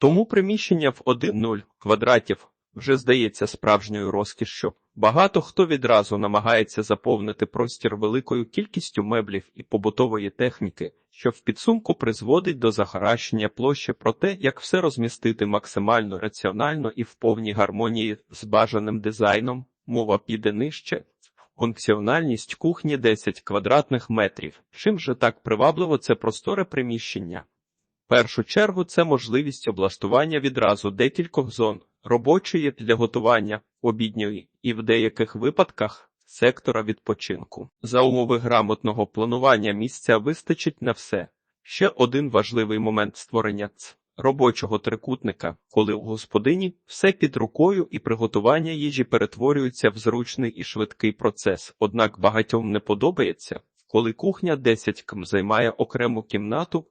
Тому приміщення в 1-0 квадратів вже здається справжньою розкішшю. Багато хто відразу намагається заповнити простір великою кількістю меблів і побутової техніки, що в підсумку призводить до захаращення площі про те, як все розмістити максимально раціонально і в повній гармонії з бажаним дизайном. Мова піде нижче. Функціональність кухні 10 квадратних метрів. Чим же так привабливо це просторе приміщення? Першу чергу це можливість облаштування відразу декількох зон робочої для готування, обідньої і в деяких випадках сектора відпочинку. За умови грамотного планування місця вистачить на все. Ще один важливий момент створення ц робочого трикутника, коли у господині все під рукою і приготування їжі перетворюється в зручний і швидкий процес. Однак багатьом не подобається, коли кухня 10 км займає окрему кімнату.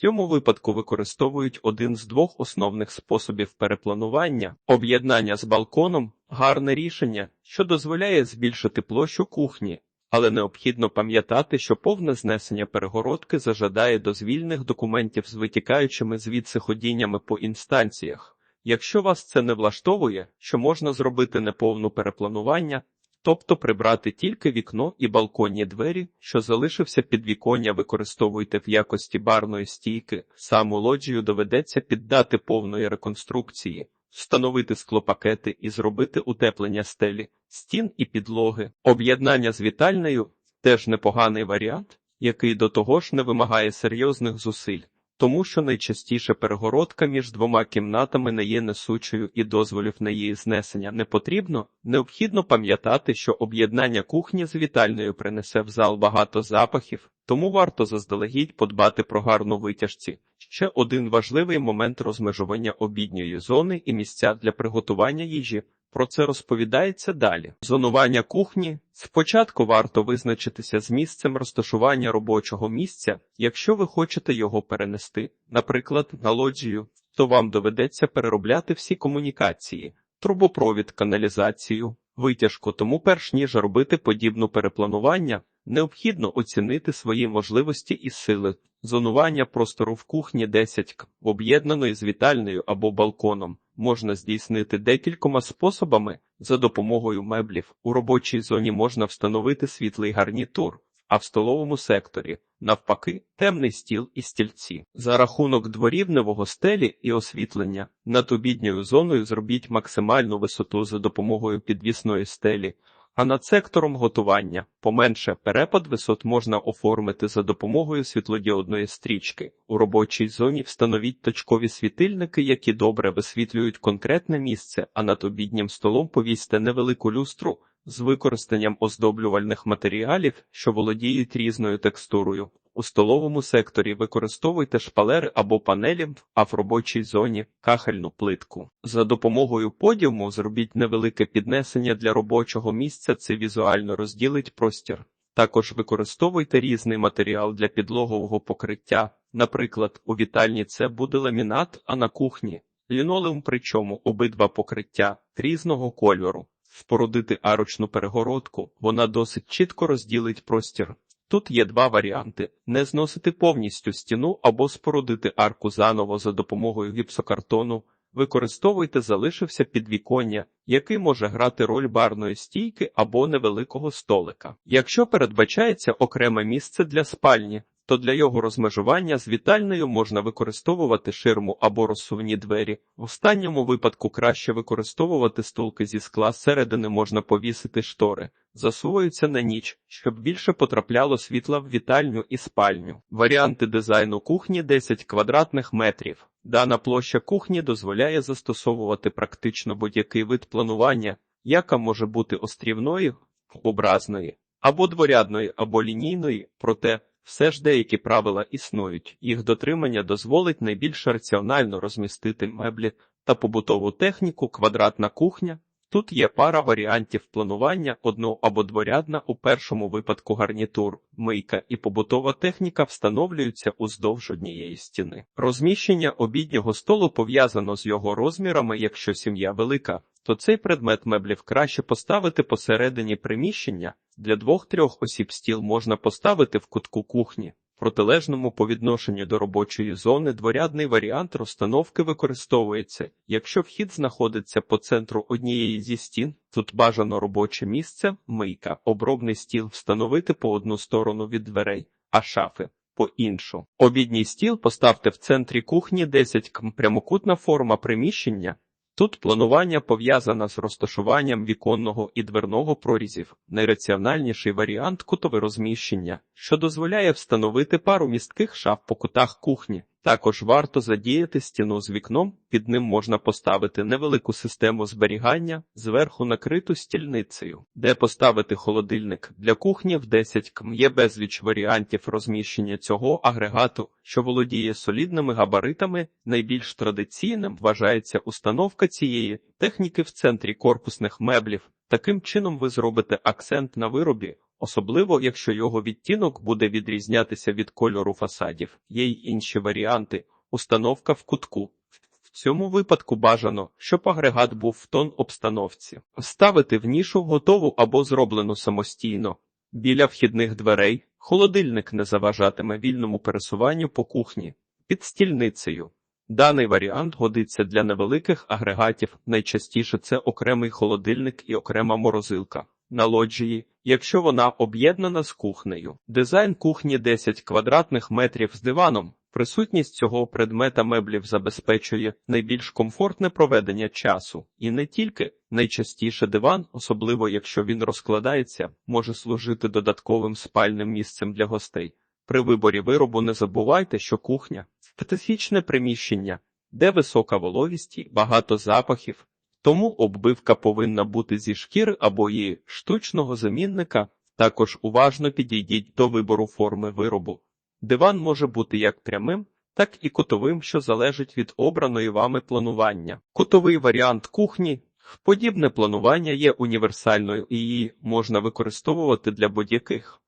Цьому випадку використовують один з двох основних способів перепланування об'єднання з балконом, гарне рішення, що дозволяє збільшити площу кухні, але необхідно пам'ятати, що повне знесення перегородки зажадає дозвільних документів з витікаючими звідси ходіннями по інстанціях. Якщо вас це не влаштовує, що можна зробити неповну перепланування, тобто прибрати тільки вікно і балконні двері, що залишився підвіконня, використовуйте в якості барної стійки, саму лоджію доведеться піддати повної реконструкції, встановити склопакети і зробити утеплення стелі, стін і підлоги. Об'єднання з вітальнею теж непоганий варіант, який до того ж не вимагає серйозних зусиль. Тому що найчастіше перегородка між двома кімнатами не є несучою і дозволів на її знесення не потрібно. Необхідно пам'ятати, що об'єднання кухні з вітальною принесе в зал багато запахів, тому варто заздалегідь подбати про гарну витяжці. Ще один важливий момент розмежування обідньої зони і місця для приготування їжі. Про це розповідається далі. Зонування кухні спочатку варто визначитися з місцем розташування робочого місця. Якщо ви хочете його перенести, наприклад, на лоджію, то вам доведеться переробляти всі комунікації, трубопровід, каналізацію, витяжку. Тому, перш ніж робити подібну перепланування, необхідно оцінити свої можливості і сили. Зонування простору в кухні 10 к, об'єднаної з вітальною або балконом можна здійснити декількома способами. За допомогою меблів у робочій зоні можна встановити світлий гарнітур, а в столовому секторі, навпаки, темний стіл і стільці. За рахунок дворівневого стелі і освітлення над обідньою зоною зробіть максимальну висоту за допомогою підвісної стелі. А над сектором готування поменше перепад висот можна оформити за допомогою світлодіодної стрічки. У робочій зоні встановіть точкові світильники, які добре висвітлюють конкретне місце, а над обіднім столом повісьте невелику люстру з використанням оздоблювальних матеріалів, що володіють різною текстурою. У столовому секторі використовуйте шпалери або панелі, а в робочій зоні кахельну плитку. За допомогою подіуму зробіть невелике піднесення для робочого місця, це візуально розділить простір. Також використовуйте різний матеріал для підлогового покриття. Наприклад, у вітальні це буде ламінат, а на кухні лінолеум, причому обидва покриття різного кольору. Спорудити арочну перегородку, вона досить чітко розділить простір. Тут є два варіанти: не зносити повністю стіну або спорудити арку заново за допомогою гіпсокартону. Використовуйте залишився підвіконня, який може грати роль барної стійки або невеликого столика. Якщо передбачається окреме місце для спальні, то для його розмежування з вітальною можна використовувати ширму або розсувні двері. В останньому випадку краще використовувати стулки зі скла зсередини можна повісити штори, засуваються на ніч, щоб більше потрапляло світла в вітальню і спальню. Варіанти дизайну кухні 10 квадратних метрів. Дана площа кухні дозволяє застосовувати практично будь-який вид планування, яка може бути острівною, образної, або дворядної, або лінійної, проте все ж деякі правила існують, їх дотримання дозволить найбільш раціонально розмістити меблі та побутову техніку, квадратна кухня. Тут є пара варіантів планування одно або дворядна, у першому випадку гарнітур, мийка і побутова техніка встановлюються уздовж однієї стіни. Розміщення обіднього столу пов'язано з його розмірами, якщо сім'я велика, то цей предмет меблів краще поставити посередині приміщення. Для двох-трьох осіб стіл можна поставити в кутку кухні. протилежному по відношенню до робочої зони дворядний варіант розстановки використовується, якщо вхід знаходиться по центру однієї зі стін, тут бажано робоче місце, мийка, обробний стіл встановити по одну сторону від дверей, а шафи по іншу. Обідній стіл поставте в центрі кухні 10 км прямокутна форма приміщення. Тут планування пов'язане з розташуванням віконного і дверного прорізів, найраціональніший варіант кутове розміщення, що дозволяє встановити пару містких шаф по кутах кухні. Також варто задіяти стіну з вікном, під ним можна поставити невелику систему зберігання, зверху накриту стільницею, де поставити холодильник для кухні в 10 км. Є безліч варіантів розміщення цього агрегату, що володіє солідними габаритами. Найбільш традиційним вважається установка цієї техніки в центрі корпусних меблів. Таким чином ви зробите акцент на виробі, особливо якщо його відтінок буде відрізнятися від кольору фасадів. Є й інші варіанти. Установка в кутку. В цьому випадку бажано, щоб агрегат був в тон обстановці. Вставити в нішу готову або зроблену самостійно. Біля вхідних дверей холодильник не заважатиме вільному пересуванню по кухні під стільницею. Даний варіант годиться для невеликих агрегатів, найчастіше це окремий холодильник і окрема морозилка. На лоджії, якщо вона об'єднана з кухнею. Дизайн кухні 10 квадратних метрів з диваном. Присутність цього предмета меблів забезпечує найбільш комфортне проведення часу, і не тільки найчастіше диван, особливо якщо він розкладається, може служити додатковим спальним місцем для гостей. При виборі виробу не забувайте, що кухня специфічне приміщення, де висока вологість і багато запахів, тому оббивка повинна бути зі шкіри або її штучного замінника. Також уважно підійдіть до вибору форми виробу. Диван може бути як прямим, так і кутовим, що залежить від обраної вами планування. Кутовий варіант кухні. Подібне планування є універсальною і її можна використовувати для будь-яких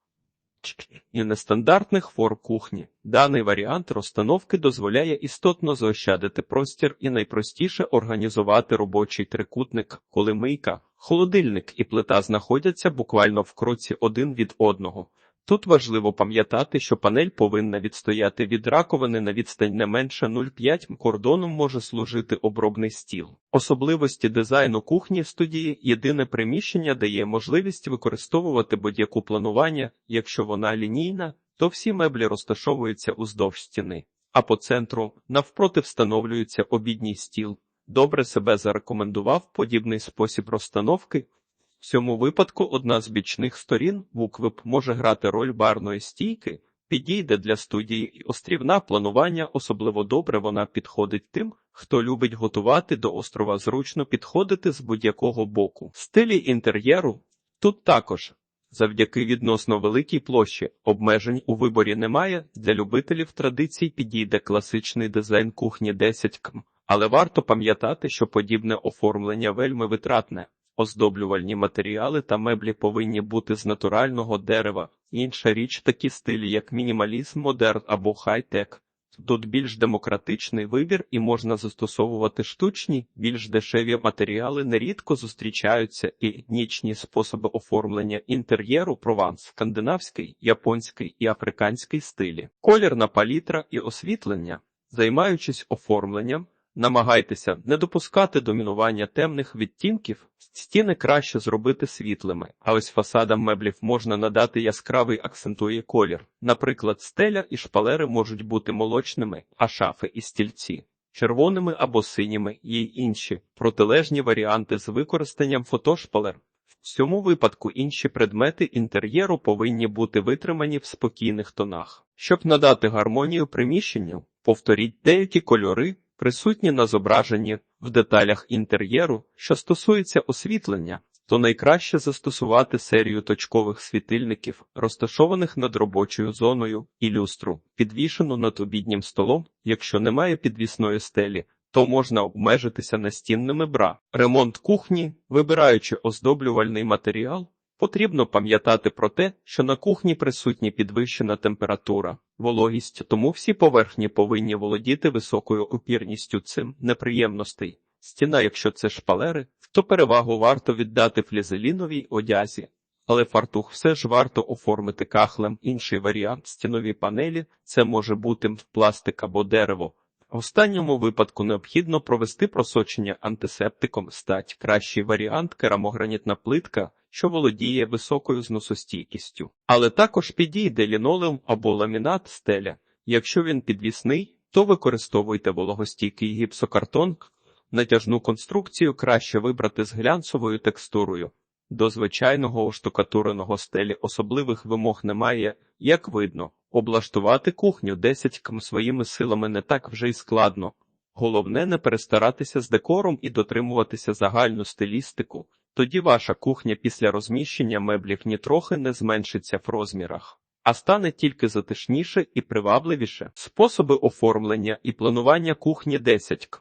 і нестандартних форм кухні. Даний варіант розстановки дозволяє істотно заощадити простір і найпростіше організувати робочий трикутник, коли мийка, холодильник і плита знаходяться буквально в кроці один від одного. Тут важливо пам'ятати, що панель повинна відстояти від раковини на відстань не менше 0,5 кордоном може служити обробний стіл. Особливості дизайну кухні студії єдине приміщення дає можливість використовувати будь-яку планування, якщо вона лінійна, то всі меблі розташовуються уздовж стіни, а по центру навпроти встановлюється обідній стіл. Добре себе зарекомендував подібний спосіб розстановки. В цьому випадку одна з бічних сторін буквип може грати роль барної стійки, підійде для студії і острівна планування, особливо добре вона підходить тим, хто любить готувати до острова зручно підходити з будь-якого боку. Стилі інтер'єру тут також. Завдяки відносно великій площі обмежень у виборі немає. Для любителів традицій підійде класичний дизайн кухні 10 км, але варто пам'ятати, що подібне оформлення вельми витратне. Оздоблювальні матеріали та меблі повинні бути з натурального дерева. Інша річ такі стилі, як мінімалізм, модерн або хай-тек. Тут більш демократичний вибір і можна застосовувати штучні, більш дешеві матеріали, нерідко зустрічаються і етнічні способи оформлення інтер'єру прованс, скандинавський, японський і африканський стилі, колірна палітра і освітлення, займаючись оформленням. Намагайтеся не допускати домінування темних відтінків, стіни краще зробити світлими, а ось фасадам меблів можна надати яскравий акцентує колір. Наприклад, стеля і шпалери можуть бути молочними, а шафи і стільці червоними або синіми, є й інші протилежні варіанти з використанням фотошпалер. В цьому випадку інші предмети інтер'єру повинні бути витримані в спокійних тонах. Щоб надати гармонію приміщенню, повторіть деякі кольори присутні на зображенні в деталях інтер'єру, що стосується освітлення, то найкраще застосувати серію точкових світильників, розташованих над робочою зоною і люстру, підвішену над обіднім столом, якщо немає підвісної стелі. То можна обмежитися настінними бра. Ремонт кухні, вибираючи оздоблювальний матеріал, Потрібно пам'ятати про те, що на кухні присутня підвищена температура, вологість, тому всі поверхні повинні володіти високою опірністю цим неприємностей. Стіна, якщо це шпалери, то перевагу варто віддати флізеліновій одязі, але фартух все ж варто оформити кахлем. Інший варіант стінові панелі це може бути пластик або дерево. В останньому випадку необхідно провести просочення антисептиком стать. Кращий варіант керамогранітна плитка, що володіє високою зносостійкістю. Але також підійде лінолеум або ламінат стеля. Якщо він підвісний, то використовуйте вологостійкий гіпсокартон. Натяжну конструкцію краще вибрати з глянцевою текстурою. До звичайного оштукатуреного стелі особливих вимог немає, як видно. Облаштувати кухню 10 км своїми силами не так вже й складно. Головне не перестаратися з декором і дотримуватися загальну стилістику. Тоді ваша кухня після розміщення меблів нітрохи не зменшиться в розмірах, а стане тільки затишніше і привабливіше. Способи оформлення і планування кухні 10 к.